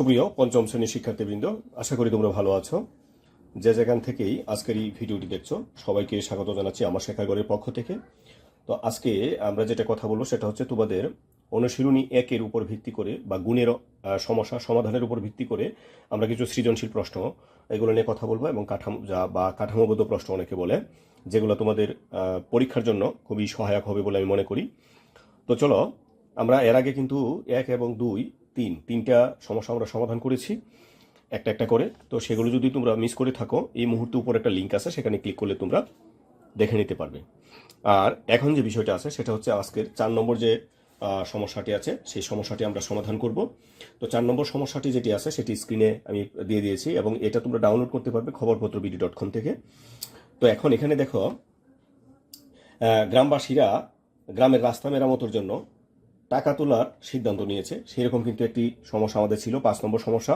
সুপ্রিয় পঞ্চম শ্রেণির শিক্ষার্থীবৃন্দ, আশা করি তোমরা ভালো আছো। যে যেখান থেকেই আজকের এই ভিডিওটি দেখছ, সবাইকে স্বাগত জানাচ্ছি আমার শেখাগরের পক্ষ থেকে। তো আজকে আমরা যেটা কথা বলব সেটা হচ্ছে তোমাদের অনুশীলনী একের উপর ভিত্তি করে বা গুণের সমস্যা সমাধানের উপর ভিত্তি করে আমরা কিছু সৃজনশীল প্রশ্ন এগুলো নিয়ে কথা বলব এবং কাঠামো, যা বা কাঠামোবদ্ধ প্রশ্ন অনেকে বলে, যেগুলো তোমাদের পরীক্ষার জন্য খুবই সহায়ক হবে বলে আমি মনে করি। তো চলো, আমরা এর আগে কিন্তু এক এবং দুই তিন, তিনটা সমস্যা আমরা সমাধান করেছি, একটা একটা করে। তো সেগুলো যদি তোমরা মিস করে থাকো, এই মুহূর্তে উপর একটা লিঙ্ক আছে, সেখানে ক্লিক করলে তোমরা দেখে নিতে পারবে। আর এখন যে বিষয়টা আছে, সেটা হচ্ছে আজকের চার নম্বর যে সমস্যাটি আছে, সেই সমস্যাটি আমরা সমাধান করব। তো চার নম্বর সমস্যাটি যেটি আছে, সেটি স্ক্রিনে আমি দিয়ে দিয়েছি এবং এটা তোমরা ডাউনলোড করতে পারবে খবরপত্র বিডি ডট কম থেকে। তো এখন এখানে দেখো গ্রামবাসীরা গ্রামের রাস্তা মেরামতের জন্য টাকা তোলার সিদ্ধান্ত নিয়েছে। সেরকম কিন্তু একটি সমস্যা আমাদের ছিল, পাঁচ নম্বর সমস্যা।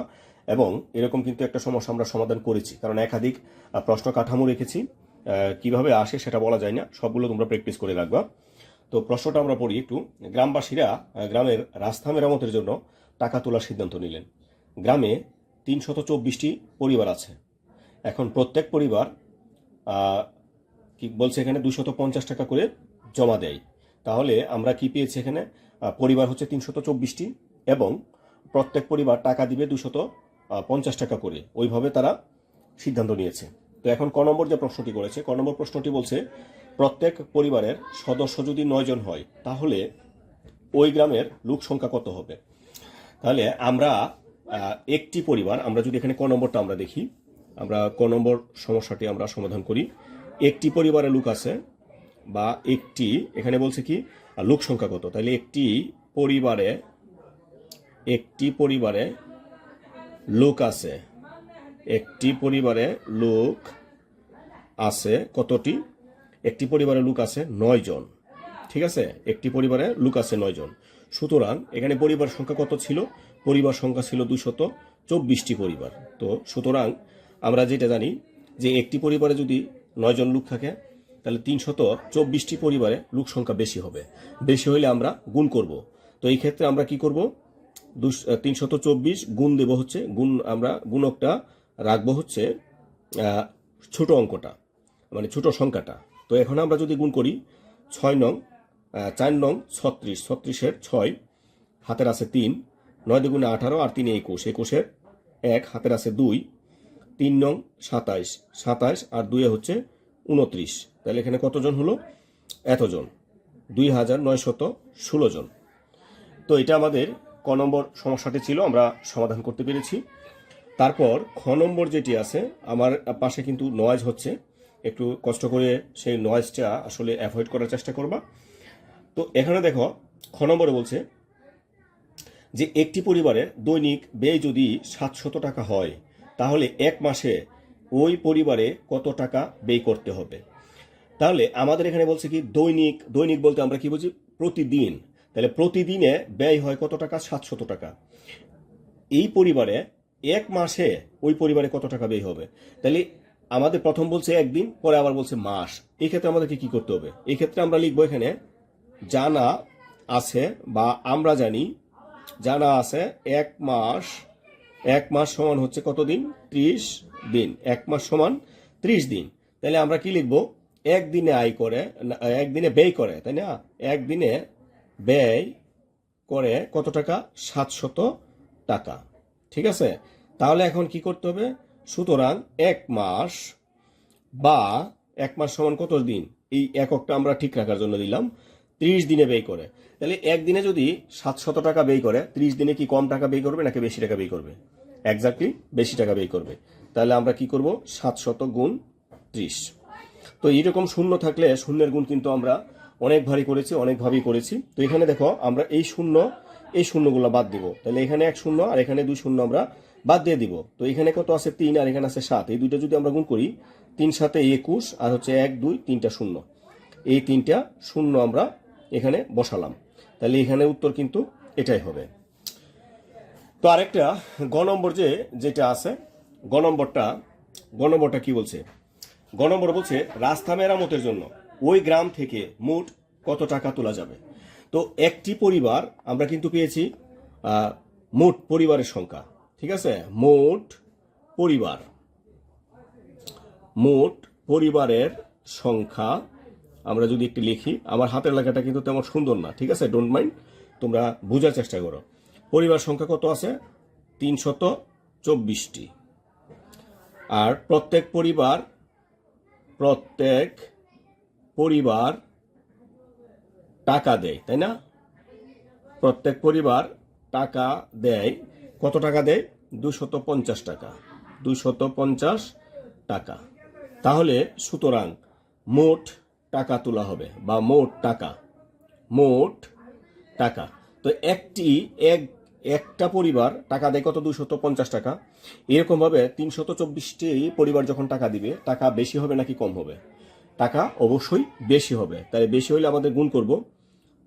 এবং এরকম কিন্তু একটা সমস্যা আমরা সমাধান করেছি। কারণ একাধিক প্রশ্ন কাঠামো রেখেছি। কীভাবে আসে সেটা বলা যায় না। সবগুলো তোমরা প্র্যাকটিস করে রাখবা। তো প্রশ্নটা আমরা পড়ি একটু। গ্রামবাসীরা গ্রামের রাস্তা মেরামতের জন্য টাকা তোলার সিদ্ধান্ত নিলেন। গ্রামে তিনশত চব্বিশটি পরিবার আছে। এখন প্রত্যেক পরিবার কি বলছে এখানে? দুশত পঞ্চাশ টাকা করে জমা দেয়। তাহলে আমরা কি পেয়েছি এখানে? পরিবার হচ্ছে তিনশত চব্বিশটি এবং প্রত্যেক পরিবার টাকা দিবে দুশত পঞ্চাশ টাকা করে। ওইভাবে তারা সিদ্ধান্ত নিয়েছে। তো এখন ক নম্বর যে প্রশ্নটি করেছে, ক নম্বর প্রশ্নটি বলছে, প্রত্যেক পরিবারের সদস্য যদি নয় জন হয়, তাহলে ওই গ্রামের লোক সংখ্যা কত হবে? তাহলে আমরা একটি পরিবার, আমরা যদি এখানে ক নম্বরটা আমরা দেখি, আমরা ক নম্বর সমস্যাটি আমরা সমাধান করি। একটি পরিবারে লোক আছে বা একটি, এখানে বলছে কি, লোক সংখ্যা কত? তাহলে একটি পরিবারে একটি পরিবারে লোক আছে। একটি পরিবারে লোক আছে কতটি? একটি পরিবারে লোক আছে নয় জন। ঠিক আছে? একটি পরিবারে লোক আছে নয় জন। সুতরাং এখানে পরিবার সংখ্যা কত ছিল? পরিবার সংখ্যা ছিল দুশত চব্বিশটি পরিবার। তো সুতরাং আমরা যেটা জানি যে একটি পরিবারে যদি নয় জন লোক থাকে তাহলে তিনশত চব্বিশটি পরিবারে লোক সংখ্যা বেশি হবে। বেশি হলে আমরা গুণ করব। তো এই ক্ষেত্রে আমরা কি করব? তিনশত চব্বিশ গুণ দেব হচ্ছে, গুণ আমরা গুণকটা রাখব হচ্ছে ছোট অঙ্কটা মানে ছোট সংখ্যাটা। তো এখন আমরা যদি গুণ করি, ছয় নং চার নং ছত্রিশ, ছত্রিশের ছয়, হাতের আছে তিন, নয় দুগুণে আঠারো আর তিন একুশ, একুশের এক, হাতের আছে দুই, তিন নং সাতাইশ সাতাইশ আর দুয়ে হচ্ছে উনত্রিশ। তাহলে এখানে কতজন হলো? এতজন। দুই হাজার নয়শত ষোলো জন। তো এটা আমাদের ক নম্বর সমস্যাটি ছিল, আমরা সমাধান করতে পেরেছি। তারপর খ নম্বর যেটি আছে, আমার পাশে কিন্তু নয়েজ হচ্ছে। একটু কষ্ট করে সেই নয়েজটা আসলে অ্যাভয়েড করার চেষ্টা করবা। তো এখানে দেখো, খ নম্বরে বলছে যে একটি পরিবারের দৈনিক ব্যয় যদি সাতশত টাকা হয়, তাহলে এক মাসে ওই পরিবারে কত টাকা ব্যয় করতে হবে। তাহলে আমাদের এখানে বলছে কি, দৈনিক দৈনিক বলতে আমরা কি বুঝি? প্রতিদিন। তাহলে প্রতিদিনে ব্যয় হয় কত টাকা? সাতশত টাকা। এই পরিবারে এক মাসে ওই পরিবারে কত টাকা ব্যয় হবে? তাহলে আমাদের প্রথম বলছে একদিন, পরে আবার বলছে মাস। এই ক্ষেত্রে আমাদেরকে কি করতে হবে? এই ক্ষেত্রে আমরা লিখব এখানে, জানা আছে বা আমরা জানি, জানা আছে এক মাস এক মাস সমান হচ্ছে কত দিন ত্রিশ দিন, এক মাস সমান ত্রিশ দিন। তাহলে আমরা কি লিখব? একদিনে আয় করে একদিনে ব্যয় করে, তাই না? একদিনে ব্যয় করে কত টাকা? সাতশত টাকা। ঠিক আছে? তাহলে এখন কি করতে হবে? সুতরাং এক মাস বা এক মাস সমান কত দিন? এই এককটা আমরা ঠিক রাখার জন্য দিলাম, ত্রিশ দিনে ব্যয় করে। তাহলে একদিনে যদি সাতশত টাকা ব্যয় করে, ত্রিশ দিনে কি কম টাকা ব্যয় করবে নাকি বেশি টাকা ব্যয় করবে? একজাক্টলি বেশি টাকা ব্যয় করবে। তাহলে আমরা কি করব? সাতশত গুণ ত্রিশ। তো এইরকম শূন্য থাকলে শূন্যের গুণ কিন্তু আমরা অনেক ভারী করেছি অনেকভাবেই করেছি। তো এখানে দেখো, আমরা এই শূন্য, এই শূন্যগুলো বাদ দিব। তাহলে এখানে এক শূন্য আর এখানে দুই শূন্য আমরা বাদ দিয়ে দিব। তো এখানে কত আছে? তিন আর এখানে আছে সাত। এই দুইটা যদি আমরা গুণ করি, তিন সাথে একুশ আর হচ্ছে এক, দুই, তিনটা শূন্য। এই তিনটা শূন্য আমরা এখানে বসালাম। তাহলে এখানে উত্তর কিন্তু এটাই হবে। তো আরেকটা, গ নম্বর যে, যেটা আছে গ নম্বরটা গ নম্বরটা কি বলছে? গ নম্বর বলছে, রাস্তা মেরামতের জন্য। ওই গ্রাম থেকে মোট কত টাকা তোলা যাবে? তো একটি পরিবার আমরা কিন্তু পেয়েছি মোট পরিবারের সংখ্যা, ঠিক আছে? মোট পরিবার। মোট পরিবারের সংখ্যা আমরা যদি একটি লিখি, আমার হাতের লেখাটা কিন্তু তেমন সুন্দর না, ঠিক আছে? ডোন্ট মাইন্ড তোমরা বোঝার চেষ্টা করো। পরিবার সংখ্যা কত আছে? তিনশত চব্বিশটি। আর প্রত্যেক পরিবার প্রত্যেক পরিবার টাকা দেয়, তাই না? প্রত্যেক পরিবার টাকা দেয়, কত টাকা দেয়? দুশত পঞ্চাশ টাকা, দুশত পঞ্চাশ টাকা। তাহলে সুতরাং মোট টাকা তোলা হবে, বা মোট টাকা মোট টাকা। তো একটি, এক একটা পরিবার টাকা দেয় কত? দুশত পঞ্চাশ টাকা। এরকমভাবে তিনশত চব্বিশটি পরিবার যখন টাকা দিবে, টাকা বেশি হবে নাকি কম হবে? টাকা অবশ্যই বেশি হবে। তাই বেশি হলে আমাদের গুণ করব।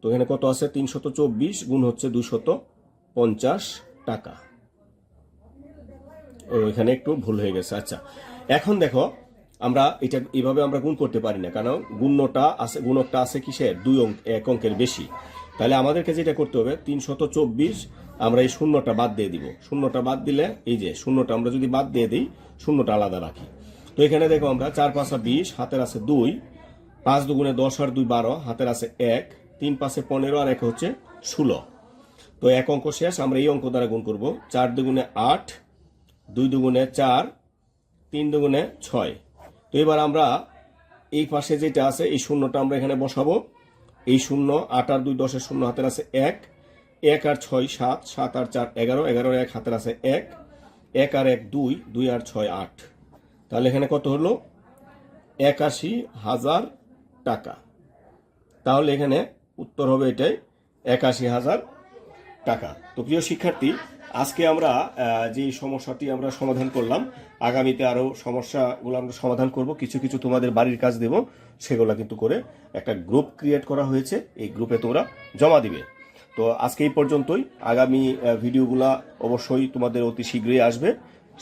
তো এখানে কত আছে? তিনশত চব্বিশ গুণ হচ্ছে দুশত পঞ্চাশ টাকা। ও, এখানে একটু ভুল হয়ে গেছে। আচ্ছা এখন দেখো, আমরা এটা এইভাবে আমরা গুণ করতে পারি না। কারণ গুণটা আছে, গুণকটা আছে কিসের? দুই অঙ্ক এক অঙ্কের বেশি। তাহলে আমাদেরকে যেটা করতে হবে, তিনশত চব্বিশ আমরা এই শূন্যটা বাদ দিয়ে দিব। শূন্যটা বাদ দিলে, এই যে শূন্যটা আমরা যদি বাদ দিয়ে দিই, শূন্যটা আলাদা রাখি। তো এখানে দেখো আমরা, চার পাঁচা বিশ, হাতের আছে দুই, পাঁচ দুগুণে দশ আর দুই বারো, হাতের আছে এক, তিন পাশে পনেরো আর এক হচ্ছে ষোলো। তো এক অঙ্ক শেষ, আমরা এই অঙ্ক দ্বারা গুণ করব। চার দুগুণে আট, দুই দুগুণে চার, তিন দুগুণে ছয়। তো এবার আমরা এই পাশে যেটা আছে, এই শূন্যটা আমরা এখানে বসাবো। এই শূন্য, আট আর দুই দশের শূন্য হাতের আছে এক এক আর ছয় সাত সাত আর চার এগারো এগারো এক হাতের আছে এক এক আর এক দুই দুই আর ছয় আট। তাহলে এখানে কত হলো? একাশি হাজার টাকা। তাহলে এখানে উত্তর হবে এটাই, একাশি হাজার টাকা। তো প্রিয় শিক্ষার্থী আজকে আমরা যে সমস্যাটি আমরা সমাধান করলাম, আগামীতে আরও সমস্যাগুলো আমরা সমাধান করব, কিছু কিছু তোমাদের বাড়ির কাজ দেব, সেগুলো কিন্তু করে একটা গ্রুপ ক্রিয়েট করা হয়েছে, এই গ্রুপে তোমরা জমা দিবে। তো আজকে এই পর্যন্তই, আগামী ভিডিওগুলা অবশ্যই তোমাদের অতি শীঘ্রই আসবে।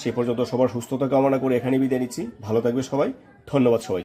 সে পর্যন্ত সবার সুস্থতা কামনা করে এখানে বিদায় নিচ্ছি। ভালো থাকবে সবাই, ধন্যবাদ সবাইকে।